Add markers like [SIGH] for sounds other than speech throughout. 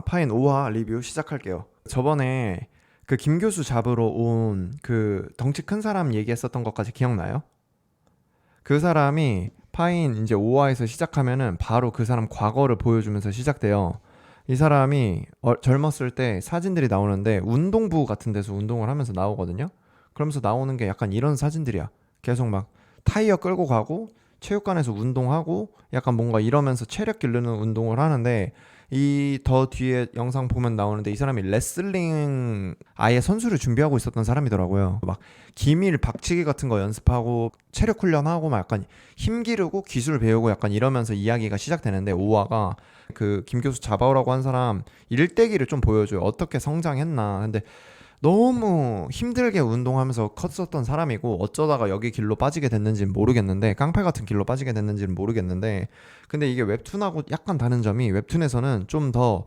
파인 5화 리뷰 시작할게요. 저번에 그 김 교수 잡으러 온 그 덩치 큰 사람 얘기했었던 것까지 기억나요? 그 사람이 파인 이제 5화에서 시작하면은 바로 그 사람 과거를 보여주면서 시작돼요. 이 사람이 어- 젊었을 때 사진들이 나오는데 운동부 같은 데서 운동을 하면서 나오거든요. 그러면서 나오는 게 약간 이런 사진들이야. 계속 막 타이어 끌고 가고 체육관에서 운동하고 약간 뭔가 이러면서 체력 기르는 운동을 하는데 이 더 뒤에 영상 보면 나오는데 이 사람이 레슬링 아예 선수를 준비하고 있었던 사람이더라고요. 막 기밀 박치기 같은 거 연습하고 체력 훈련하고 막 약간 힘 기르고 기술 배우고 약간 이러면서 이야기가 시작되는데 오화가 그 김 교수 잡아오라고 한 사람 일대기를 좀 보여줘요. 어떻게 성장했나. 근데 너무 힘들게 운동하면서 컸었던 사람이고 어쩌다가 여기 길로 빠지게 됐는지는 모르겠는데 깡패 같은 길로 빠지게 됐는지는 모르겠는데 근데 이게 웹툰하고 약간 다른 점이 웹툰에서는 좀 더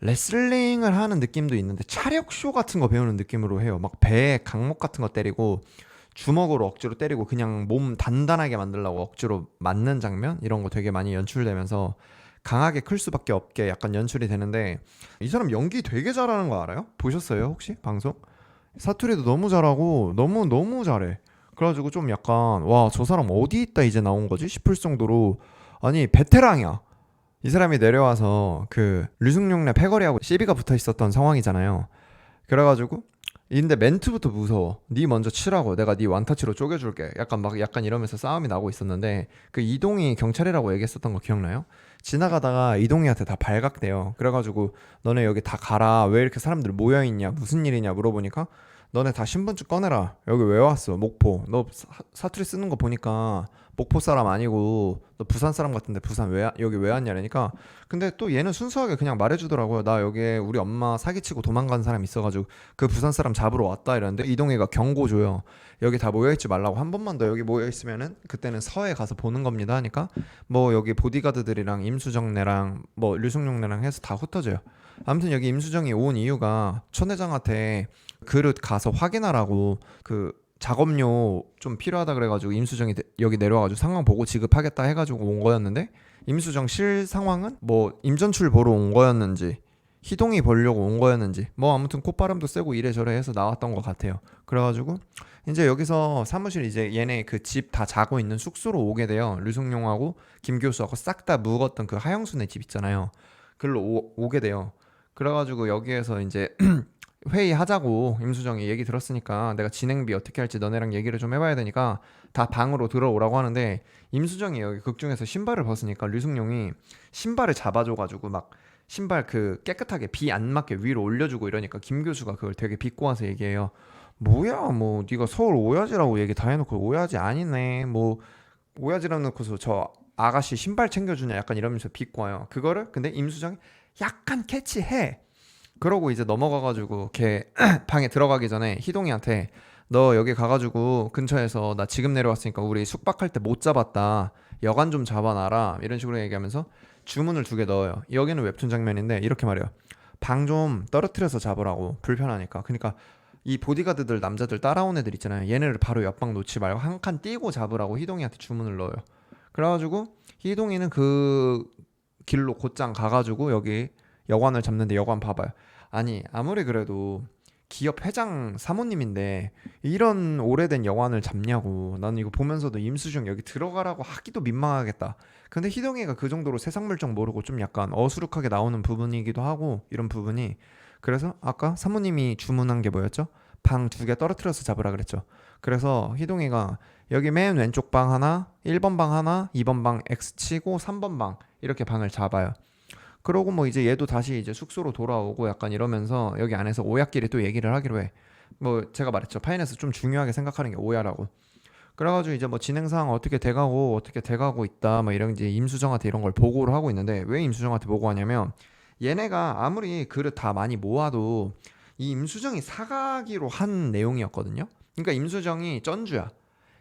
레슬링을 하는 느낌도 있는데 차력 쇼 같은 거 배우는 느낌으로 해요. 막 배에 강목 같은 거 때리고 주먹으로 억지로 때리고 그냥 몸 단단하게 만들려고 억지로 맞는 장면 이런 거 되게 많이 연출되면서 강하게 클 수밖에 없게 약간 연출이 되는데 이 사람 연기 되게 잘하는 거 알아요? 보셨어요 혹시 방송? 사투리도 너무 잘하고 너무 너무 잘해. 그래가지고 좀 약간 와 저 사람 어디 있다 이제 나온 거지 싶을 정도로 아니 베테랑이야. 이 사람이 내려와서 그 류승룡네 패거리하고 시비가 붙어 있었던 상황이잖아요. 그래가지고 근데 멘트부터 무서워. 네 먼저 치라고. 내가 네 완타치로 쪼개줄게. 약간 막 약간 이러면서 싸움이 나고 있었는데 그 이동이 경찰이라고 얘기했었던 거 기억나요? 지나가다가 이동이한테 다 발각돼요. 그래가지고 너네 여기 다 가라. 왜 이렇게 사람들 모여 있냐? 무슨 일이냐 물어보니까 너네 다 신분증 꺼내라. 여기 왜 왔어? 목포. 너 사, 사투리 쓰는 거 보니까 목포 사람 아니고 너 부산 사람 같은데 부산 왜 여기 왜 왔냐 그러니까 근데 또 얘는 순수하게 그냥 말해주더라고요. 나 여기 우리 엄마 사기치고 도망간 사람 있어가지고 그 부산 사람 잡으러 왔다 이러는데 이동희가 경고 줘요. 여기 다 모여있지 말라고 한 번만 더 여기 모여있으면은 그때는 서해 가서 보는 겁니다 하니까 뭐 여기 보디가드들이랑 임수정네랑 뭐 류승룡네랑 해서 다 흩어져요. 아무튼 여기 임수정이 온 이유가 촌 회장한테 그릇 가서 확인하라고 그 작업료 좀 필요하다 그래가지고 임수정이 데- 여기 내려와가지고 상황 보고 지급하겠다 해가지고 온 거였는데 임수정 실 상황은 뭐 임전출 보러 온 거였는지 희동이 보려고 온 거였는지 뭐 아무튼 콧바람도 세고 이래저래 해서 나왔던 것 같아요. 그래가지고 이제 여기서 사무실 이제 얘네 그 집 다 자고 있는 숙소로 오게 돼요. 류승룡하고 김 교수하고 싹 다 묵었던 그 하영순의 집 있잖아요. 글로 오, 오게 돼요. 그래가지고 여기에서 이제 [CLEARS THROAT] 회의하자고 임수정이 얘기 들었으니까 내가 진행비 어떻게 할지 너네랑 얘기를 좀 해봐야 되니까 다 방으로 들어오라고 하는데 임수정이 여기 극 중에서 신발을 벗으니까 류승룡이 신발을 잡아줘가지고 막 신발 그 깨끗하게 비 안 맞게 위로 올려주고 이러니까 김 교수가 그걸 되게 비꼬 와서 얘기해요. 뭐야 뭐 네가 서울 오야지라고 얘기 다 해놓고 오야지 아니네 뭐 오야지라고 놓고서 저 아가씨 신발 챙겨주냐 약간 이러면서 비꼬아요. 그거를 근데 임수정이 약간 캐치해. 그러고 이제 넘어가가지고 걔 [CLEARS THROAT] 방에 들어가기 전에 희동이한테 너 여기 가가지고 근처에서 나 지금 내려왔으니까 우리 숙박할 때 못 잡았다. 여관 좀 잡아놔라. 이런 식으로 얘기하면서 주문을 두 개 넣어요. 여기는 웹툰 장면인데 이렇게 말해요 방 좀 떨어뜨려서 잡으라고. 불편하니까. 그러니까 이 보디가드들 남자들 따라온 애들 있잖아요. 얘네를 바로 옆방 놓지 말고 한 칸 띄고 잡으라고 희동이한테 주문을 넣어요. 그래가지고 희동이는 그 길로 곧장 가가지고 여기 여관을 잡는데 여관 봐봐요. 아니 아무리 그래도 기업 회장 사모님인데 이런 오래된 여관을 잡냐고 나는 이거 보면서도 임수정 여기 들어가라고 하기도 민망하겠다. 근데 희동이가 그 정도로 세상 물정 모르고 좀 약간 어수룩하게 나오는 부분이기도 하고 이런 부분이 그래서 아까 사모님이 주문한 게 뭐였죠? 방 두 개 떨어뜨려서 잡으라 그랬죠. 그래서 희동이가 여기 맨 왼쪽 방 하나, 1번 방 하나, 2번 방 X 치고 3번 방 이렇게 방을 잡아요. 그러고 뭐 이제 얘도 다시 이제 숙소로 돌아오고 약간 이러면서 여기 안에서 오야끼리 또 얘기를 하기로 해. 뭐 제가 말했죠. 파인에서 좀 중요하게 생각하는 게 오야라고. 그래가지고 이제 뭐 진행 상황 어떻게 돼가고 어떻게 돼가고 있다 뭐 이런 이제 임수정한테 이런 걸 보고를 하고 있는데 왜 임수정한테 보고하냐면 얘네가 아무리 그릇 다 많이 모아도 이 임수정이 사가기로 한 내용이었거든요. 그러니까 임수정이 쩐주야.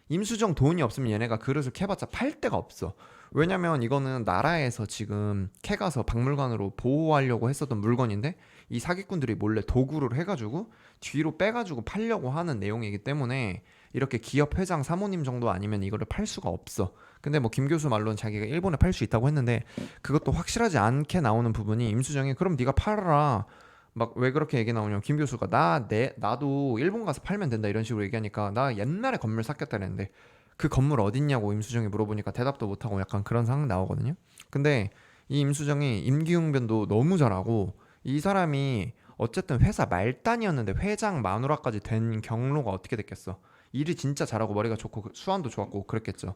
임수정 돈이 없으면 얘네가 그릇을 캐봤자 팔 데가 없어. 왜냐면 이거는 나라에서 지금 캐가서 박물관으로 보호하려고 했었던 물건인데 이 사기꾼들이 몰래 도구를 해가지고 뒤로 빼가지고 팔려고 하는 내용이기 때문에 이렇게 기업 회장 사모님 정도 아니면 이거를 팔 수가 없어. 근데 뭐 김 교수 말로는 자기가 일본에 팔 수 있다고 했는데 그것도 확실하지 않게 나오는 부분이 임수정이 그럼 네가 팔아라. 막 왜 그렇게 얘기 나오냐면 김 교수가 나 내 나도 일본 가서 팔면 된다 이런 식으로 얘기하니까 나 옛날에 건물 샀겠다 그랬는데 그 건물 어딨냐고 임수정이 물어보니까 대답도 못하고 약간 그런 상황 나오거든요. 근데 이 임수정이 임기응변도 너무 잘하고 이 사람이 어쨌든 회사 말단이었는데 회장 마누라까지 된 경로가 어떻게 됐겠어? 일이 진짜 잘하고 머리가 좋고 그 수완도 좋았고 그랬겠죠.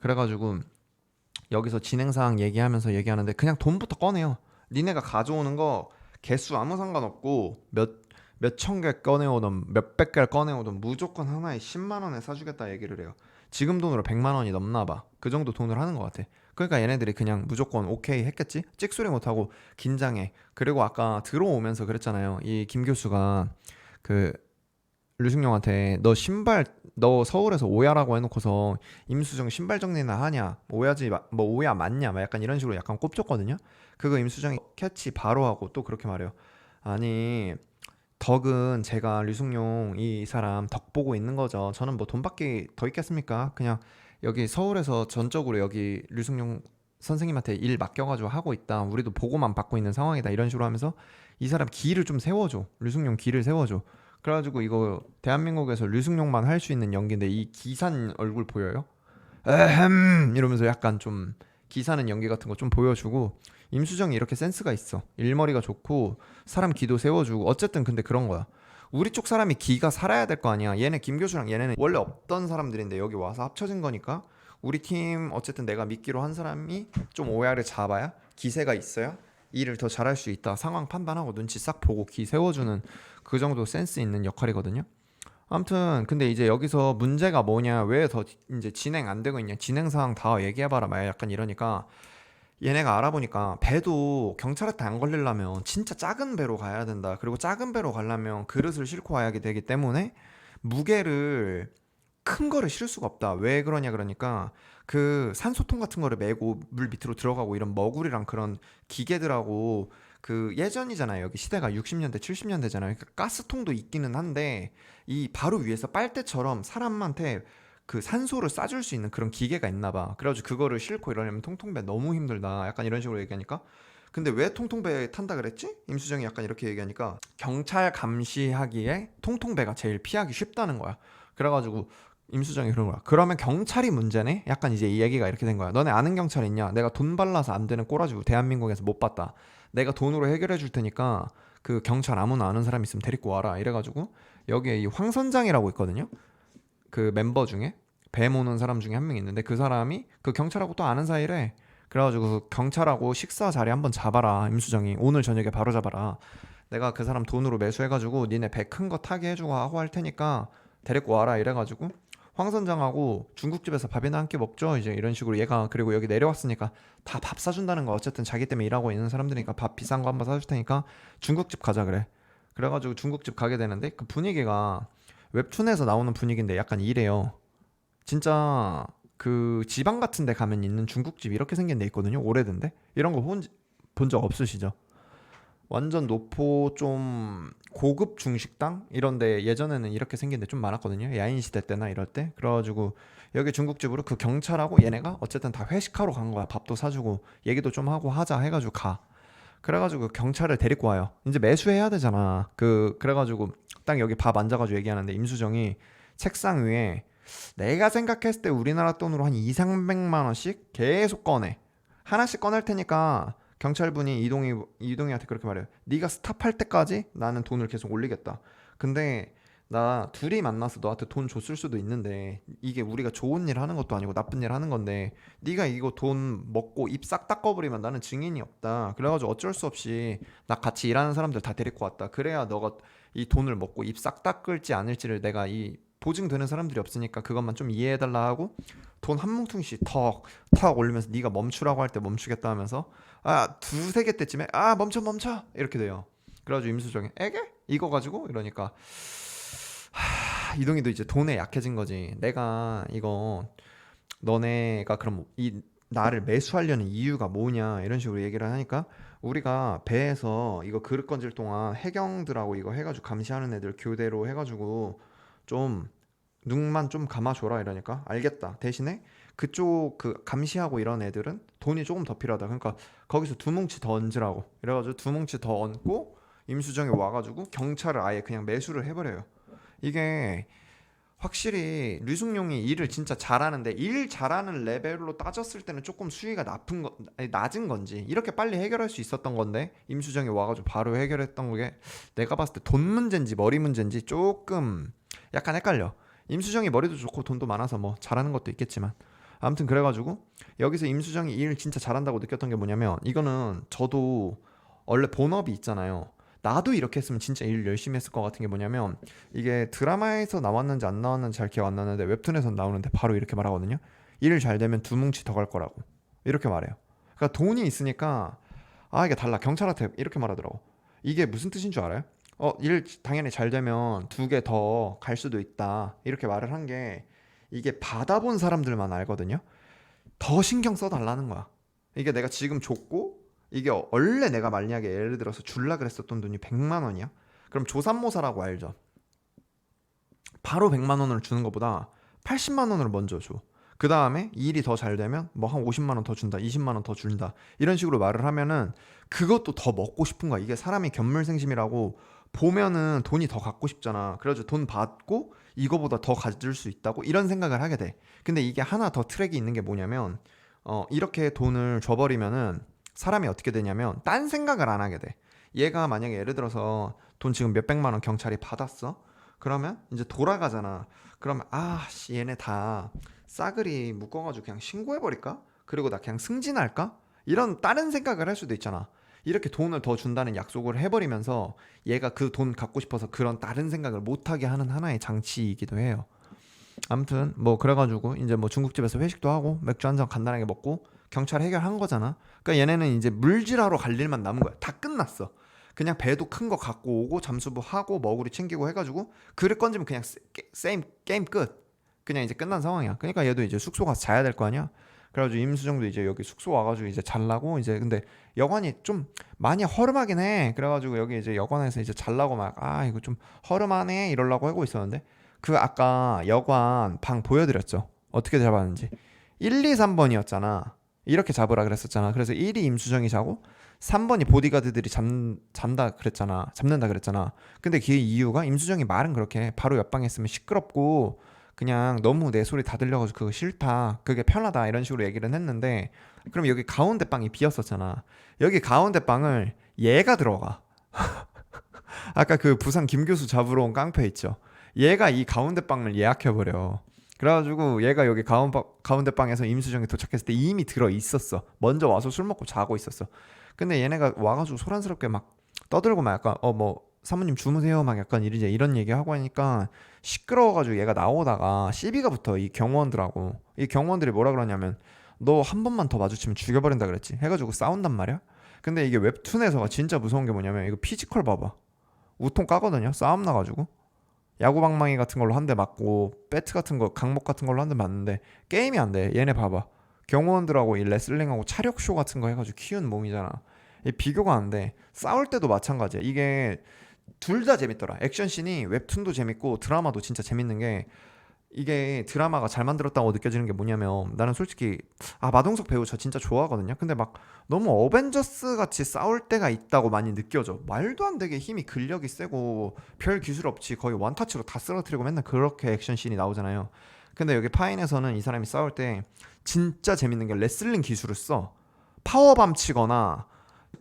그래가지고 여기서 진행 사항 얘기하면서 얘기하는데 그냥 돈부터 꺼내요. 니네가 가져오는 거 개수 아무 상관없고 몇 몇천 개 꺼내오든 몇백 개를 꺼내오든 무조건 하나에 10만 원에 사주겠다 얘기를 해요. 지금 돈으로 100만 원이 넘나 봐. 그 정도 돈을 하는 것 같아. 그러니까 얘네들이 그냥 무조건 오케이 했겠지? 찍소리 못하고 긴장해. 그리고 아까 들어오면서 그랬잖아요. 이 김 교수가 그 류승룡한테 너 신발 너 서울에서 오야라고 해놓고서 임수정 신발 정리나 하냐 오야지 마- 뭐 오야 맞냐 막 약간 이런 식으로 약간 꼽줬거든요. 그거 임수정이 캐치 바로 하고 또 그렇게 말해요. 아니 덕은 제가 류승룡 이 사람 덕 보고 있는 거죠. 저는 뭐 돈밖에 더 있겠습니까? 그냥 여기 서울에서 전적으로 여기 류승룡 선생님한테 일 맡겨가지고 하고 있다. 우리도 보고만 받고 있는 상황이다. 이런 식으로 하면서 이 사람 기를 좀 세워줘. 류승룡 기를 세워줘. 그래가지고 이거 대한민국에서 류승룡만 할 수 있는 연기인데 이 기산 얼굴 보여요? 에헴 이러면서 약간 좀 기사는 연기 같은 거 좀 보여주고 임수정이 이렇게 센스가 있어. 일머리가 좋고 사람 기도 세워주고 어쨌든 근데 그런 거야. 우리 쪽 사람이 기가 살아야 될 거 아니야. 얘네 김 교수랑 얘네는 원래 없던 사람들인데 여기 와서 합쳐진 거니까 우리 팀 어쨌든 내가 믿기로 한 사람이 좀 오야를 잡아야 기세가 있어야 일을 더 잘할 수 있다. 상황 판단하고 눈치 싹 보고 기 세워주는 그 정도 센스 있는 역할이거든요. 아무튼 근데 이제 여기서 문제가 뭐냐 왜 더 이제 진행 안 되고 있냐 진행 사항 다 얘기해봐라 막 약간 이러니까 얘네가 알아보니까 배도 경찰한테 안 걸리려면 진짜 작은 배로 가야 된다 그리고 작은 배로 가려면 그릇을 싣고 와야 되기 때문에 무게를 큰 거를 실을 수가 없다 왜 그러냐 그러니까 그 산소통 같은 거를 메고 물 밑으로 들어가고 이런 머구리랑 그런 기계들하고 그 예전이잖아요 여기 시대가 60년대 70년대잖아요 그러니까 가스통도 있기는 한데 이 바로 위에서 빨대처럼 사람한테 그 산소를 쏴줄 수 있는 그런 기계가 있나 봐. 그래가지고 그거를 싣고 이러려면 통통배 너무 힘들다. 약간 이런 식으로 얘기하니까. 근데 왜 통통배 탄다 그랬지? 임수정이 약간 이렇게 얘기하니까 경찰 감시하기에 통통배가 제일 피하기 쉽다는 거야. 그래가지고 임수정이 그런 거야. 그러면 경찰이 문제네? 약간 이제 이 얘기가 이렇게 된 거야. 너네 아는 경찰 있냐? 내가 돈 발라서 안 되는 꼬라지고 대한민국에서 못 봤다. 내가 돈으로 해결해 줄 테니까 그 경찰 아무나 아는 사람 있으면 데리고 와라. 이래가지고 여기에 이 황선장이라고 있거든요. 그 멤버 중에 배 모는 사람 중에 한 명 있는데 그 사람이 그 경찰하고 또 아는 사이래. 그래가지고 그 경찰하고 식사 자리 한번 잡아라 임수정이 오늘 저녁에 바로 잡아라. 내가 그 사람 돈으로 매수해가지고 니네 배 큰 거 타게 해주고 하고 할 테니까 데리고 와라 이래가지고 황 선장하고 중국집에서 밥이나 한끼 먹죠 이제 이런 식으로 얘가 그리고 여기 내려왔으니까 다 밥 사준다는 거 어쨌든 자기 때문에 일하고 있는 사람들이니까 밥 비싼 거 한번 사줄 테니까 중국집 가자 그래. 그래가지고 중국집 가게 되는데 그 분위기가 웹툰에서 나오는 분위기인데 약간 이래요. 진짜 그 지방 같은 데 가면 있는 중국집 이렇게 생긴 데 있거든요. 오래된데. 이런 거 본 적 없으시죠? 완전 노포 좀 고급 중식당 이런 데 예전에는 이렇게 생긴 데 좀 많았거든요. 야인 시대 때나 이럴 때. 그래가지고 여기 중국집으로 그 경찰하고 얘네가 어쨌든 다 회식하러 간 거야. 밥도 사주고 얘기도 좀 하고 하자 해가지고 가. 그래가지고 경찰을 데리고 와요. 이제 매수해야 되잖아. 그 그래가지고 딱 여기 밥 앉아가지고 얘기하는데 임수정이 책상 위에 내가 생각했을 때 우리나라 돈으로 한 2, 300만 원씩 계속 꺼내. 하나씩 꺼낼 테니까 경찰분이 이동이 이동이한테 그렇게 말해요. 네가 스탑할 때까지 나는 돈을 계속 올리겠다. 근데 나 둘이 만나서 너한테 돈 줬을 수도 있는데 이게 우리가 좋은 일 하는 것도 아니고 나쁜 일 하는 건데 네가 이거 돈 먹고 입 싹 닦아버리면 나는 증인이 없다. 그래가지고 어쩔 수 없이 나 같이 일하는 사람들 다 데리고 왔다. 그래야 너가 이 돈을 먹고 입 싹 닦을지 않을지를 내가 이 보증되는 사람들이 없으니까 그것만 좀 이해해달라 하고 돈 한 뭉퉁씩 턱 턱 올리면서 네가 멈추라고 할 때 멈추겠다 하면서 아 두세 개 때쯤에 아 멈춰 멈춰! 이렇게 돼요. 그래가지고 임수정이 에게? 이거 가지고? 이러니까 하, 이동이도 이제 돈에 약해진 거지. 내가 이거 너네가 그럼 이 나를 매수하려는 이유가 뭐냐? 이런 식으로 얘기를 하니까 우리가 배에서 이거 그릇 건질 동안 해경들하고 이거 해가지고 감시하는 애들 교대로 해가지고 좀 눈만 좀 감아줘라 이러니까 알겠다. 대신에 그쪽 그 감시하고 이런 애들은 돈이 조금 더 필요하다. 그러니까 거기서 두 뭉치 더 얹으라고. 이래가지고 두 뭉치 더 얹고 임수정이 와가지고 경찰을 아예 그냥 매수를 해버려요. 이게 확실히 류승룡이 일을 진짜 잘하는데 일 잘하는 레벨로 따졌을 때는 조금 수위가 낮은 거 낮은 건지 이렇게 빨리 해결할 수 있었던 건데 임수정이 와가지고 바로 해결했던 게 내가 봤을 때 돈 문제인지 머리 문제인지 조금 약간 헷갈려. 임수정이 머리도 좋고 돈도 많아서 뭐 잘하는 것도 있겠지만 아무튼 그래가지고 여기서 임수정이 일 진짜 잘한다고 느꼈던 게 뭐냐면 이거는 저도 원래 본업이 있잖아요. 나도 이렇게 했으면 진짜 일 열심히 했을 것 같은 게 뭐냐면 이게 드라마에서 나왔는지 안 나왔는지 잘 기억 안 나는데 웹툰에서 나오는데 바로 이렇게 말하거든요. 일잘 되면 두 뭉치 더 갈 거라고 이렇게 말해요. 그러니까 돈이 있으니까 아 이게 달라 경찰한테 이렇게 말하더라고. 이게 무슨 뜻인 줄 알아요? 어 일 당연히 잘 되면 두 개 더 갈 수도 있다 이렇게 말을 한 게 이게 받아본 사람들만 알거든요. 더 신경 써달라는 거야. 이게 내가 지금 줬고 이게 원래 내가 만약에 예를 들어서 줄라 그랬었던 돈이 100만 원이야. 그럼 조삼모사라고 알죠? 바로 100만 원을 주는 것보다 80만 원을 먼저 줘. 그 다음에 일이 더 잘 되면 뭐 한 50만 원 더 준다, 20만 원 더 준다 이런 식으로 말을 하면은 그것도 더 먹고 싶은 거야. 이게 사람이 견물생심이라고 보면은 돈이 더 갖고 싶잖아. 그래가지고 돈 받고 이거보다 더 가질 수 있다고 이런 생각을 하게 돼. 근데 이게 하나 더 트랙이 있는 게 뭐냐면 어 이렇게 돈을 줘버리면은 사람이 어떻게 되냐면 딴 생각을 안 하게 돼. 얘가 만약에 예를 들어서 돈 지금 몇 백만 원 경찰이 받았어. 그러면 이제 돌아가잖아. 그러면 아 씨 얘네 다 싸그리 묶어가지고 그냥 신고해버릴까? 그리고 나 그냥 승진할까? 이런 다른 생각을 할 수도 있잖아. 이렇게 돈을 더 준다는 약속을 해버리면서 얘가 그 돈 갖고 싶어서 그런 다른 생각을 못하게 하는 하나의 장치이기도 해요. 아무튼 뭐 그래가지고 이제 뭐 중국집에서 회식도 하고 맥주 한 잔 간단하게 먹고 경찰 해결한 거잖아. 그러니까 얘네는 이제 물질하러 갈 일만 남은 거야. 다 끝났어. 그냥 배도 큰 거 갖고 오고 잠수부 하고 머구리 챙기고 해가지고 그릇 건지면 그냥 세- 게- 세임 게임 끝. 그냥 이제 끝난 상황이야. 그러니까 얘도 이제 숙소 가서 자야 될 거 아니야. 그래가지고 임수정도 이제 여기 숙소 와가지고 이제 잘라고 이제 근데 여관이 좀 많이 허름하긴 해. 그래가지고 여기 이제 여관에서 이제 잘라고 막 아 이거 좀 허름하네 이러려고 하고 있었는데 그 아까 여관 방 보여드렸죠. 어떻게 잡았는지 1, 2, 3번이었잖아. 이렇게 잡으라 그랬었잖아. 그래서 1이 임수정이 자고 3번이 보디가드들이 잠, 잠다 그랬잖아. 잡는다 그랬잖아. 근데 그 이유가 임수정이 말은 그렇게 바로 옆방에 있으면 시끄럽고 그냥 너무 내 소리 다 들려가지고 그거 싫다. 그게 편하다. 이런 식으로 얘기를 했는데 그럼 여기 가운데 방이 비었었잖아. 여기 가운데 방을 얘가 들어가. [LAUGHS] 아까 그 부산 김 교수 잡으러 온 깡패 있죠. 얘가 이 가운데 방을 예약해버려. 그래가지고 얘가 여기 가운, 가운데 방에서 임수정이 도착했을 때 이미 들어 있었어. 먼저 와서 술 먹고 자고 있었어. 근데 얘네가 와가지고 소란스럽게 막 떠들고 막 약간 어 뭐 사모님 주무세요 막 약간 이제 이런 얘기 하고 하니까 시끄러워가지고 얘가 나오다가 시비가 붙어 이 경호원들하고 이 경호원들이 뭐라 그러냐면 너 한 번만 더 마주치면 죽여버린다 그랬지 해가지고 싸운단 말이야. 근데 이게 웹툰에서가 진짜 무서운 게 뭐냐면 이거 피지컬 봐봐. 우통 까거든요. 싸움 나가지고. 야구방망이 같은 걸로 한 대 맞고 배트 같은 거 강목 같은 걸로 한 대 맞는데 게임이 안 돼. 얘네 봐봐. 경호원들하고 이 레슬링하고 차력쇼 같은 거 해가지고 키운 몸이잖아. 이 비교가 안 돼. 싸울 때도 마찬가지야. 이게 둘 다 재밌더라. 액션씬이 웹툰도 재밌고 드라마도 진짜 재밌는 게 이게 드라마가 잘 만들었다고 느껴지는 게 뭐냐면 나는 솔직히 아 마동석 배우 저 진짜 좋아하거든요. 근데 막 너무 어벤져스 같이 싸울 때가 있다고 많이 느껴져. 말도 안 되게 힘이 근력이 세고 별 기술 없이 거의 원타치로 다 쓰러뜨리고 맨날 그렇게 액션씬이 나오잖아요. 근데 여기 파인에서는 이 사람이 싸울 때 진짜 재밌는 게 레슬링 기술을 써. 파워밤 치거나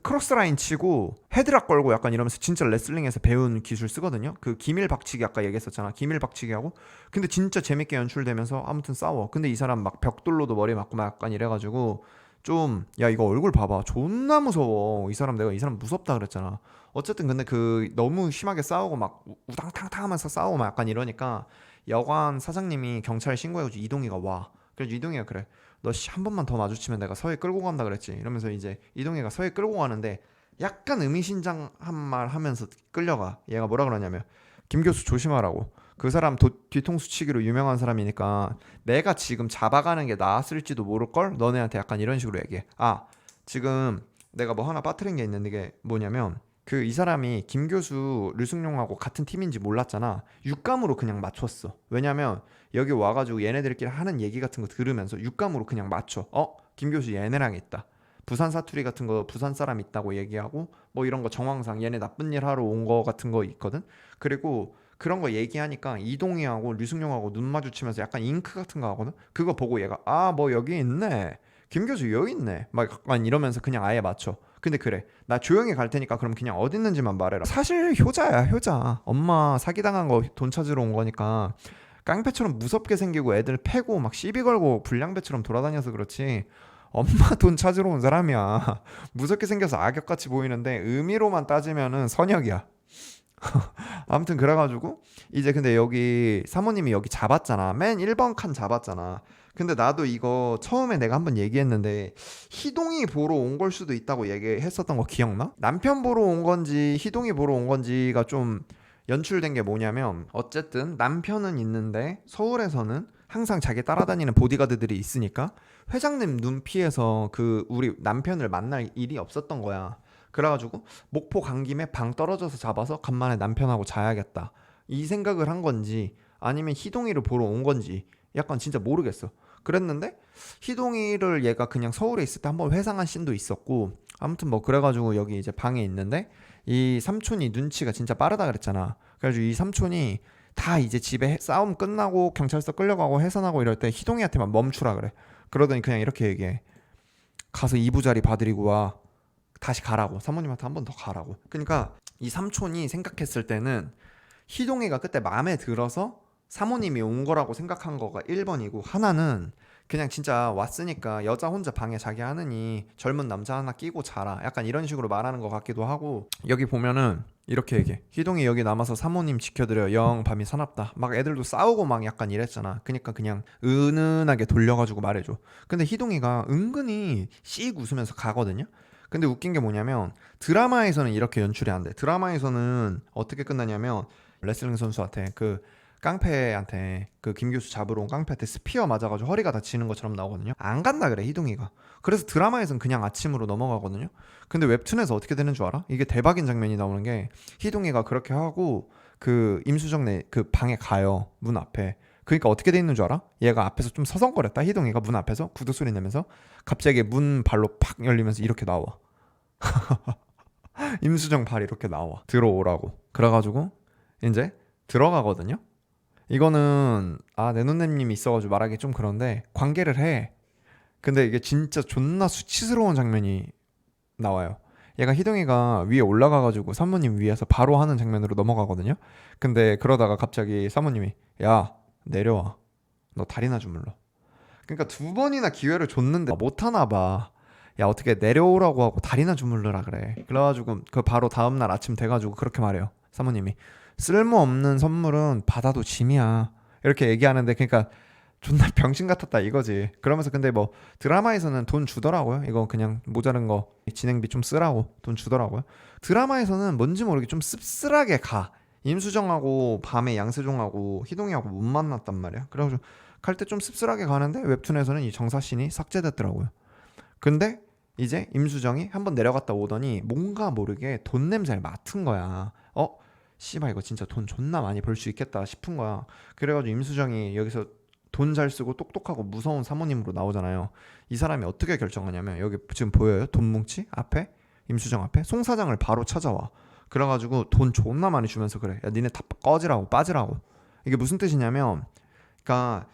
크로스라인 치고 헤드락 걸고 약간 이러면서 진짜 레슬링에서 배운 기술 쓰거든요. 그 기밀 박치기 아까 얘기했었잖아. 기밀 박치기 하고. 근데 진짜 재밌게 연출되면서 아무튼 싸워. 근데 이 사람 막 벽돌로도 머리 맞고 막 약간 이래가지고 좀 야 이거 얼굴 봐봐. 존나 무서워. 이 사람 내가 이 사람 무섭다 그랬잖아. 어쨌든 근데 그 너무 심하게 싸우고 막 우- 우당탕탕하면서 싸우고 막 약간 이러니까 여관 사장님이 경찰 신고해가지고 이동희가 와. 그래서 이동희가 그래. 너 한 번만 더 마주치면 내가 서해 끌고 간다 그랬지. 이러면서 이제 이동희가 서해 끌고 가는데 약간 의미심장한 말 하면서 끌려가. 얘가 뭐라 그러냐면 김 교수 조심하라고. 그 사람 도, 뒤통수 치기로 유명한 사람이니까 내가 지금 잡아가는 게 나았을지도 모를 걸? 너네한테 약간 이런 식으로 얘기해. 아, 지금 내가 뭐 하나 빠뜨린 게 있는데 이게 뭐냐면 그 이 사람이 김 교수 류승룡하고 같은 팀인지 몰랐잖아. 육감으로 그냥 맞췄어. 왜냐면 여기 와가지고 얘네들끼리 하는 얘기 같은 거 들으면서 육감으로 그냥 맞춰. 어? 김 교수 얘네랑 있다. 부산 사투리 같은 거 부산 사람 있다고 얘기하고 뭐 이런 거 정황상 얘네 나쁜 일 하러 온 거 같은 거 있거든. 그리고 그런 거 얘기하니까 이동희하고 류승룡하고 눈 마주치면서 약간 잉크 같은 거 하거든. 그거 보고 얘가 아 뭐 여기 있네. 김 교수 여기 있네. 막 약간 이러면서 그냥 아예 맞춰. 근데 그래. 나 조용히 갈 테니까 그럼 그냥 어디 있는지만 말해라. 사실 효자야, 효자. 엄마 사기당한 거 돈 찾으러 온 거니까 깡패처럼 무섭게 생기고 애들 패고 막 시비 걸고 불량배처럼 돌아다녀서 그렇지. 엄마 [LAUGHS] 돈 찾으러 온 사람이야. 무섭게 생겨서 악역같이 보이는데 의미로만 따지면은 선역이야. [LAUGHS] 아무튼 그래가지고 이제 근데 여기 사모님이 여기 잡았잖아. 맨 1번 칸 잡았잖아. 근데 나도 이거 처음에 내가 한번 얘기했는데 희동이 보러 온 걸 수도 있다고 얘기했었던 거 기억나? 남편 보러 온 건지 희동이 보러 온 건지가 좀 연출된 게 뭐냐면 어쨌든 남편은 있는데 서울에서는 항상 자기 따라다니는 보디가드들이 있으니까 회장님 눈 피해서 그 우리 남편을 만날 일이 없었던 거야. 그래가지고 목포 간 김에 방 떨어져서 잡아서 간만에 남편하고 자야겠다. 이 생각을 한 건지 아니면 희동이를 보러 온 건지 약간 진짜 모르겠어. 그랬는데 희동이를 얘가 그냥 서울에 있을 때 한번 회상한 씬도 있었고 아무튼 뭐 그래가지고 여기 이제 방에 있는데 이 삼촌이 눈치가 진짜 빠르다 그랬잖아. 그래가지고 이 삼촌이 다 이제 집에 싸움 끝나고 경찰서 끌려가고 해산하고 이럴 때 희동이한테만 멈추라 그래. 그러더니 그냥 이렇게 얘기해. 가서 이부자리 봐드리고 와. 다시 가라고. 사모님한테 한 번 더 가라고. 그러니까 이 삼촌이 생각했을 때는 희동이가 그때 마음에 들어서 사모님이 온 거라고 생각한 거가 1번이고 하나는 그냥 진짜 왔으니까 여자 혼자 방에 자기 하느니 젊은 남자 하나 끼고 자라. 약간 이런 식으로 말하는 것 같기도 하고 여기 보면은 이렇게 얘기해. 희동이 여기 남아서 사모님 지켜드려. 영 밤이 사납다. 막 애들도 싸우고 막 약간 이랬잖아. 그니까 그냥 은은하게 돌려가지고 말해줘. 근데 희동이가 은근히 씩 웃으면서 가거든요 근데 웃긴 게 뭐냐면 드라마에서는 이렇게 연출이 안 돼 드라마에서는 어떻게 끝나냐면 레슬링 선수한테 그 깡패한테 그 김 교수 잡으러 온 깡패한테 스피어 맞아가지고 허리가 다치는 것처럼 나오거든요. 안 간다 그래 희동이가. 그래서 드라마에서는 그냥 아침으로 넘어가거든요. 근데 웹툰에서 어떻게 되는 줄 알아? 이게 대박인 장면이 나오는 게 희동이가 그렇게 하고 그 임수정 네그 방에 가요 문 앞에. 그러니까 어떻게 돼 있는 줄 알아? 얘가 앞에서 좀 서성거렸다 희동이가 문 앞에서 구두 소리 내면서 갑자기 문 발로 팍 열리면서 이렇게 나와. [LAUGHS] 임수정 발 이렇게 나와 들어오라고. 그래가지고 이제 들어가거든요. 이거는 아 내눈님이 있어가지고 말하기 좀 그런데 관계를 해. 근데 이게 진짜 존나 수치스러운 장면이 나와요. 얘가 희동이가 위에 올라가가지고 사모님 위에서 바로 하는 장면으로 넘어가거든요. 근데 그러다가 갑자기 사모님이 야 내려와. 너 다리나 주물러. 그러니까 두 번이나 기회를 줬는데 못 하나 봐. 야 어떻게 내려오라고 하고 다리나 주물러라 그래. 그래가지고 그 바로 다음 날 아침 돼가지고 그렇게 말해요. 사모님이 쓸모없는 선물은 받아도 짐이야. 이렇게 얘기하는데 그러니까 존나 병신 같았다 이거지. 그러면서 근데 뭐 드라마에서는 돈 주더라고요. 이거 그냥 모자른 거 진행비 좀 쓰라고 돈 주더라고요. 드라마에서는 뭔지 모르게 좀 씁쓸하게 가. 임수정하고 밤에 양세종하고 희동이하고 못 만났단 말이야. 그래가지고 갈 때 좀 씁쓸하게 가는데 웹툰에서는 이 정사신이 삭제됐더라고요. 근데 이제 임수정이 한번 내려갔다 오더니 뭔가 모르게 돈 냄새를 맡은 거야. 어? 씨발 이거 진짜 돈 존나 많이 벌 수 있겠다 싶은 거야. 그래가지고 임수정이 여기서 돈 잘 쓰고 똑똑하고 무서운 사모님으로 나오잖아요. 이 사람이 어떻게 결정하냐면 여기 지금 보여요? 돈 뭉치 앞에 임수정 앞에 송 사장을 바로 찾아와. 그래가지고 돈 존나 많이 주면서 그래. 야 니네 다 꺼지라고 빠지라고. 이게 무슨 뜻이냐면, 그러니까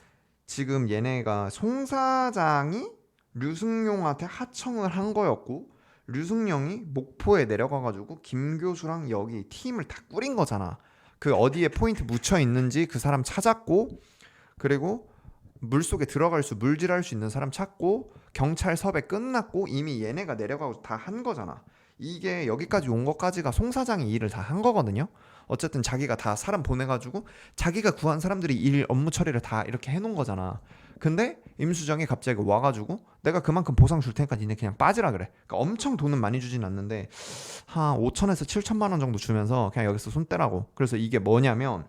지금 얘네가 송 사장이 류승룡한테 하청을 한 거였고 류승룡이 목포에 내려가가지고 김 교수랑 여기 팀을 다 꾸린 거잖아. 그 어디에 포인트 묻혀 있는지 그 사람 찾았고 그리고 물 속에 들어갈 수 물질할 수 있는 사람 찾고 경찰 섭외 끝났고 이미 얘네가 내려가고 다 한 거잖아. 이게 여기까지 온 것까지가 송 사장이 일을 다 한 거거든요. 어쨌든 자기가 다 사람 보내가지고 자기가 구한 사람들이 일 업무 처리를 다 이렇게 해놓은 거잖아. 근데 임수정이 갑자기 와가지고 내가 그만큼 보상 줄 테니까 니네 그냥 빠지라 그래. 그러니까 엄청 돈은 많이 주진 않는데 한 5천에서 7천만 원 정도 주면서 그냥 여기서 손 떼라고. 그래서 이게 뭐냐면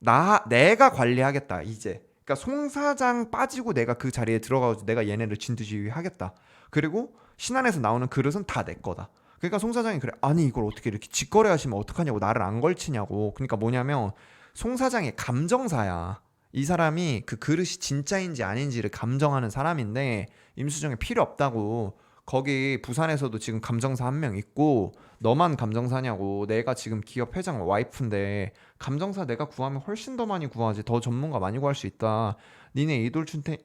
나 내가 관리하겠다 이제. 그러니까 송 사장 빠지고 내가 그 자리에 들어가서 내가 얘네를 진두지휘하겠다. 그리고 신안에서 나오는 그릇은 다 내 거다. 그러니까 송 사장이 그래 아니 이걸 어떻게 이렇게 직거래 하시면 어떡하냐고 나를 안 걸치냐고. 그러니까 뭐냐면 송 사장의 감정사야. 이 사람이 그 그릇이 진짜인지 아닌지를 감정하는 사람인데 임수정이 필요 없다고. 거기 부산에서도 지금 감정사 한 명 있고 너만 감정사냐고. 내가 지금 기업 회장 와이프인데 감정사 내가 구하면 훨씬 더 많이 구하지. 더 전문가 많이 구할 수 있다 니네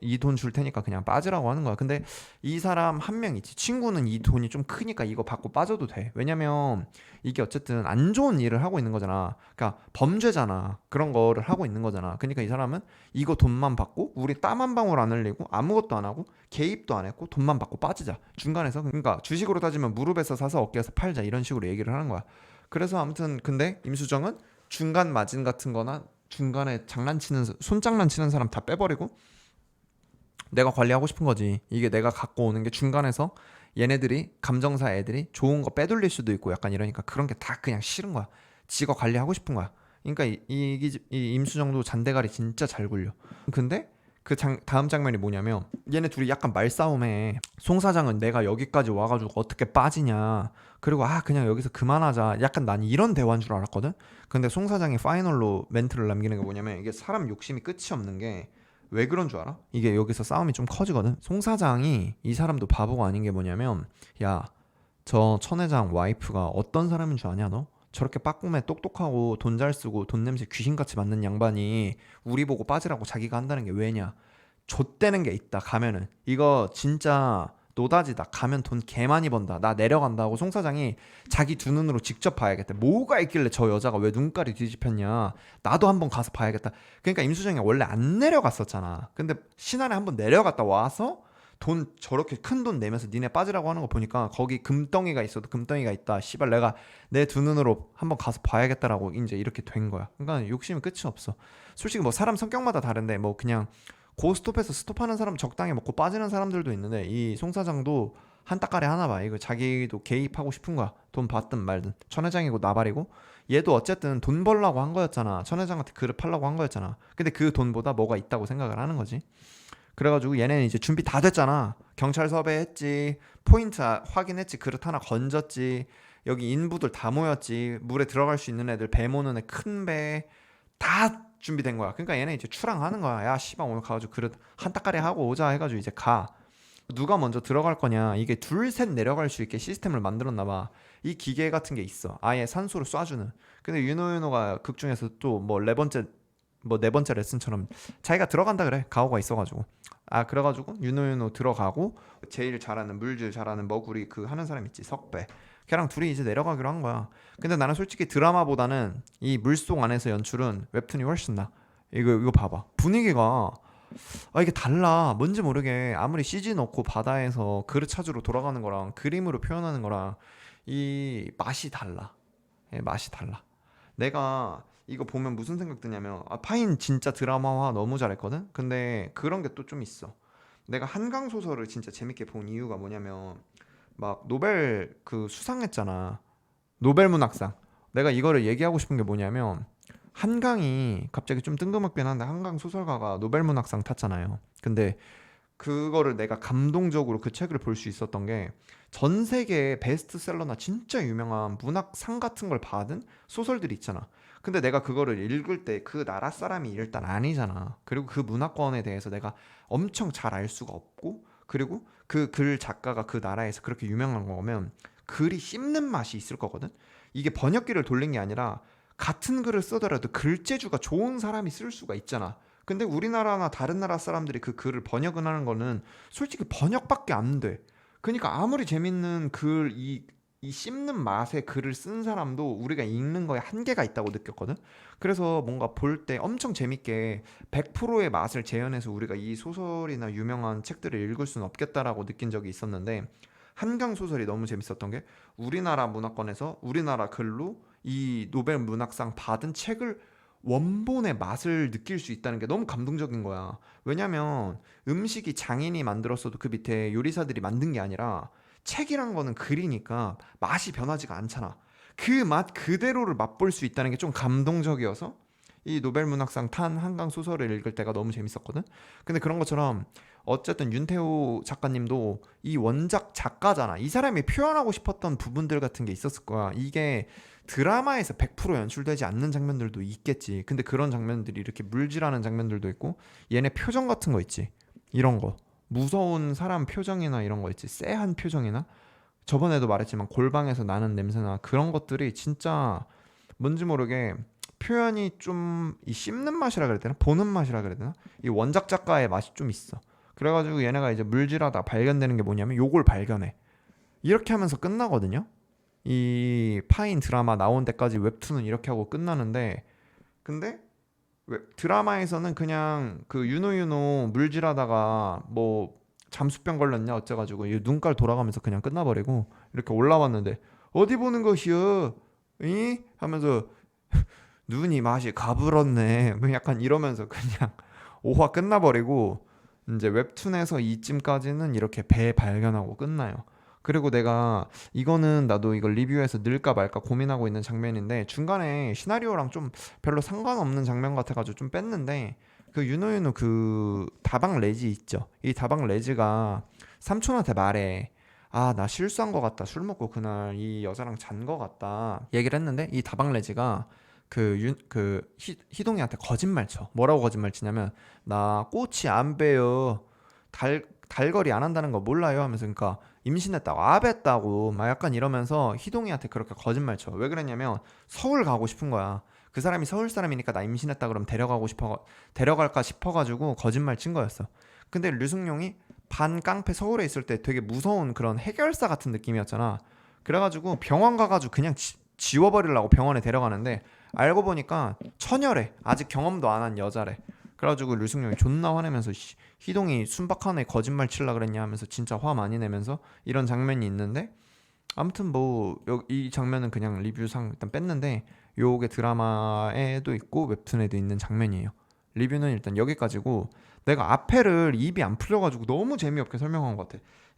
이돈 줄 테니까 그냥 빠지라고 하는 거야. 근데 이 사람 한 명 있지. 친구는 이 돈이 좀 크니까 이거 받고 빠져도 돼. 왜냐면 이게 어쨌든 안 좋은 일을 하고 있는 거잖아. 그러니까 범죄잖아. 그런 거를 하고 있는 거잖아. 그러니까 이 사람은 이거 돈만 받고 우리 땀 한 방울 안 흘리고 아무것도 안 하고 개입도 안 했고 돈만 받고 빠지자. 중간에서 그러니까 주식으로 따지면 무릎에서 사서 어깨에서 팔자. 이런 식으로 얘기를 하는 거야. 그래서 아무튼 근데 임수정은 중간 마진 같은 거나 중간에 장난치는 손장난치는 사람 다 빼버리고 내가 관리하고 싶은 거지. 이게 내가 갖고 오는 게 중간에서 얘네들이 감정사 애들이 좋은 거 빼돌릴 수도 있고 약간 이러니까 그런 게 다 그냥 싫은 거야. 지가 관리하고 싶은 거야. 그러니까 이, 이, 이 임수정도 잔대가리 진짜 잘 굴려. 근데 그 장, 다음 장면이 뭐냐면 얘네 둘이 약간 말싸움에 송 사장은 내가 여기까지 와가지고 어떻게 빠지냐 그리고 아 그냥 여기서 그만하자 약간 난 이런 대화인 줄 알았거든 근데 송 사장이 파이널로 멘트를 남기는 게 뭐냐면 이게 사람 욕심이 끝이 없는 게 왜 그런 줄 알아? 이게 여기서 싸움이 좀 커지거든 송 사장이 이 사람도 바보가 아닌 게 뭐냐면 야 저 천회장 와이프가 어떤 사람인 줄 아냐 너? 저렇게 빠꿈에 똑똑하고 돈 잘 쓰고 돈 냄새 귀신같이 맡는 양반이 우리 보고 빠지라고 자기가 한다는 게 왜냐? 좆되는 게 있다 가면은. 이거 진짜 노다지다. 가면 돈 개 많이 번다. 나 내려간다 고 송 사장이 자기 두 눈으로 직접 봐야겠다. 뭐가 있길래 저 여자가 왜 눈깔이 뒤집혔냐? 나도 한번 가서 봐야겠다. 그러니까 임수정이 원래 안 내려갔었잖아. 근데 신안에 한번 내려갔다 와서 돈 저렇게 큰 돈 내면서 니네 빠지라고 하는 거 보니까 거기 금덩이가 있어도 금덩이가 있다 씨발 내가 내 두 눈으로 한번 가서 봐야겠다라고 이제 이렇게 된 거야 그러니까 욕심이 끝이 없어 솔직히 뭐 사람 성격마다 다른데 뭐 그냥 고스톱에서 스톱하는 사람 적당히 먹고 빠지는 사람들도 있는데 이 송 사장도 한 따까리 하나 봐. 이거 자기도 개입하고 싶은 거야. 돈 받든 말든. 천 회장이고 나발이고. 얘도 어쨌든 돈 벌라고 한 거였잖아. 천 회장한테 그릇 팔라고 한 거였잖아. 근데 그 돈보다 뭐가 있다고 생각을 하는 거지. 그래가지고 얘네는 이제 준비 다 됐잖아. 경찰 섭외했지. 포인트 확인했지. 그릇 하나 건졌지. 여기 인부들 다 모였지. 물에 들어갈 수 있는 애들 배 모는 애 큰 배. 다 준비된 거야. 그러니까 얘네 이제 출항하는 거야. 야, 씨발 오늘 가가지고 그릇 한 따까리 하고 오자 해가지고 이제 가. 누가 먼저 들어갈 거냐. 이게 둘 셋 내려갈 수 있게 시스템을 만들었나 봐. 이 기계 같은 게 있어. 아예 산소를 쏴주는. 근데 윤호윤호가 극 중에서 또 뭐 네 번째 뭐 네 번째 레슨처럼 자기가 들어간다 그래. 가오가 있어가지고. 아 그래가지고 윤호윤호 들어가고 제일 잘하는 물질 잘하는 머구리 그 하는 사람 있지 석배. 걔랑 둘이 이제 내려가기로 한 거야. 근데 나는 솔직히 드라마보다는 이 물속 안에서 연출은 웹툰이 훨씬 나. 이거 이거 봐봐. 분위기가 아 이게 달라. 뭔지 모르게 아무리 CG 넣고 바다에서 그릇 찾으러 돌아가는 거랑 그림으로 표현하는 거랑 이 맛이 달라. 예, 맛이 달라. 내가 이거 보면 무슨 생각 드냐면 아, 파인 진짜 드라마화 너무 잘했거든. 근데 그런 게 또 좀 있어. 내가 한강 소설을 진짜 재밌게 본 이유가 뭐냐면 막 노벨 그 수상했잖아. 노벨 문학상. 내가 이거를 얘기하고 싶은 게 뭐냐면 한강이 갑자기 좀 뜬금없긴 한데 한강 소설가가 노벨 문학상 탔잖아요. 근데 그거를 내가 감동적으로 그 책을 볼 수 있었던 게 전 세계 베스트셀러나 진짜 유명한 문학상 같은 걸 받은 소설들이 있잖아. 근데 내가 그거를 읽을 때 그 나라 사람이 일단 아니잖아. 그리고 그 문화권에 대해서 내가 엄청 잘 알 수가 없고 그리고 그 글 작가가 그 나라에서 그렇게 유명한 거면 글이 씹는 맛이 있을 거거든. 이게 번역기를 돌린 게 아니라 같은 글을 쓰더라도 글재주가 좋은 사람이 쓸 수가 있잖아. 근데 우리나라나 다른 나라 사람들이 그 글을 번역을 하는 거는 솔직히 번역밖에 안 돼. 그러니까 아무리 재밌는 글, 이, 이 씹는 맛의 글을 쓴 사람도 우리가 읽는 거에 한계가 있다고 느꼈거든. 그래서 뭔가 볼 때 엄청 재밌게 100%의 맛을 재현해서 우리가 이 소설이나 유명한 책들을 읽을 수는 없겠다라고 느낀 적이 있었는데 한강 소설이 너무 재밌었던 게 우리나라 문화권에서 우리나라 글로 이 노벨 문학상 받은 책을 원본의 맛을 느낄 수 있다는 게 너무 감동적인 거야. 왜냐면 음식이 장인이 만들었어도 그 밑에 요리사들이 만든 게 아니라 책이란 거는 글이니까 맛이 변하지가 않잖아. 그 맛 그대로를 맛볼 수 있다는 게 좀 감동적이어서 이 노벨 문학상 탄 한강 소설을 읽을 때가 너무 재밌었거든. 근데 그런 것처럼 어쨌든 윤태호 작가님도 이 원작 작가잖아. 이 사람이 표현하고 싶었던 부분들 같은 게 있었을 거야. 이게 드라마에서 100% 연출되지 않는 장면들도 있겠지. 근데 그런 장면들이 이렇게 물질하는 장면들도 있고 얘네 표정 같은 거 있지. 이런 거. 무서운 사람 표정이나 이런 거 있지. 쎄한 표정이나 저번에도 말했지만 골방에서 나는 냄새나 그런 것들이 진짜 뭔지 모르게 표현이 좀 이 씹는 맛이라 그래야 되나? 보는 맛이라 그래야 되나? 이 원작 작가의 맛이 좀 있어. 그래가지고 얘네가 이제 물질하다 발견되는 게 뭐냐면 요걸 발견해. 이렇게 하면서 끝나거든요. 이 파인 드라마 나온 데까지 웹툰은 이렇게 하고 끝나는데 근데 웹- 드라마에서는 그냥 그 유노유노 물질하다가 뭐 잠수병 걸렸냐 어째가지고 이 눈깔 돌아가면서 그냥 끝나버리고 이렇게 올라왔는데 어디 보는 것이여? 이? 하면서 [LAUGHS] 눈이 맛이 가불었네. 뭐 약간 이러면서 그냥 [LAUGHS] 5화 끝나버리고 이제 웹툰에서 이쯤까지는 이렇게 배 발견하고 끝나요. 그리고 내가 이거는 나도 이걸 리뷰해서 넣을까 말까 고민하고 있는 장면인데 중간에 시나리오랑 좀 별로 상관없는 장면 같아가지고 좀 뺐는데 그 유노유노 그 다방 레지 있죠. 이 다방 레지가 삼촌한테 말해. 아, 나 실수한 것 같다. 술 먹고 그날 이 여자랑 잔 것 같다. 얘기를 했는데 이 다방 레지가 그, 윤, 그 희, 희동이한테 거짓말 쳐. 뭐라고 거짓말 치냐면 나 꼬치 안 빼요. 달, 달거리 안 한다는 거 몰라요 하면서 그러니까 임신했다고 아베했다고 막 약간 이러면서 희동이한테 그렇게 거짓말 쳐. 왜 그랬냐면 서울 가고 싶은 거야. 그 사람이 서울 사람이니까 나 임신했다 그럼 데려가고 싶어 데려갈까 싶어가지고 거짓말 친 거였어. 근데 류승룡이 반 깡패 서울에 있을 때 되게 무서운 그런 해결사 같은 느낌이었잖아. 그래가지고 병원 가가지고 그냥 지, 지워버리려고 병원에 데려가는데 알고 보니까 처녀래. 아직 경험도 안 한 여자래. 그래가지고 류승룡이 존나 화내면서 씨, 희동이 순박한 애 거짓말 칠라 그랬냐 하면서 진짜 화 많이 내면서 이런 장면이 있는데 아무튼 뭐 이 장면은 그냥 리뷰상 일단 뺐는데 요게 드라마에도 있고 웹툰에도 있는 장면이에요. 리뷰는 일단 여기까지고 내가 앞에를 입이 안 풀려가지고 너무 재미없게 설명한 것 같아.